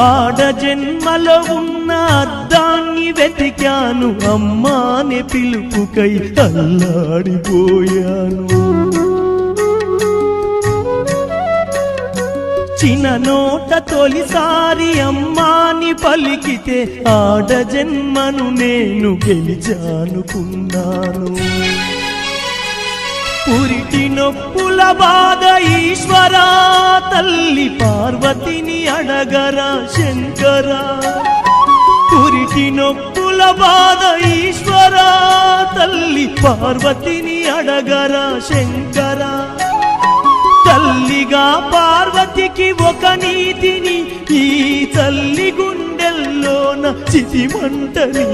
ఆడ జన్మలో ఉన్న అద్దాన్ని వెతికాను. అమ్మాని పిలుపుకై అల్లాడిపోయాను చిన్ననోట తొలిసారి అమ్మాని పలికితే ఆడ జన్మను నేను గెలిచానుకున్నాను. పురిటి నొప్పుల బాధ ఈశ్వరా పార్వతిని అడగరా శంకరా. పురిటి నొప్పుల బాధ ఈశ్వరా. తల్లి పార్వతిని అడగరా శంకరా. తల్లిగా పార్వతికి ఒక నీతిని ఈ తల్లి గుండెల్లోన చితిమంటని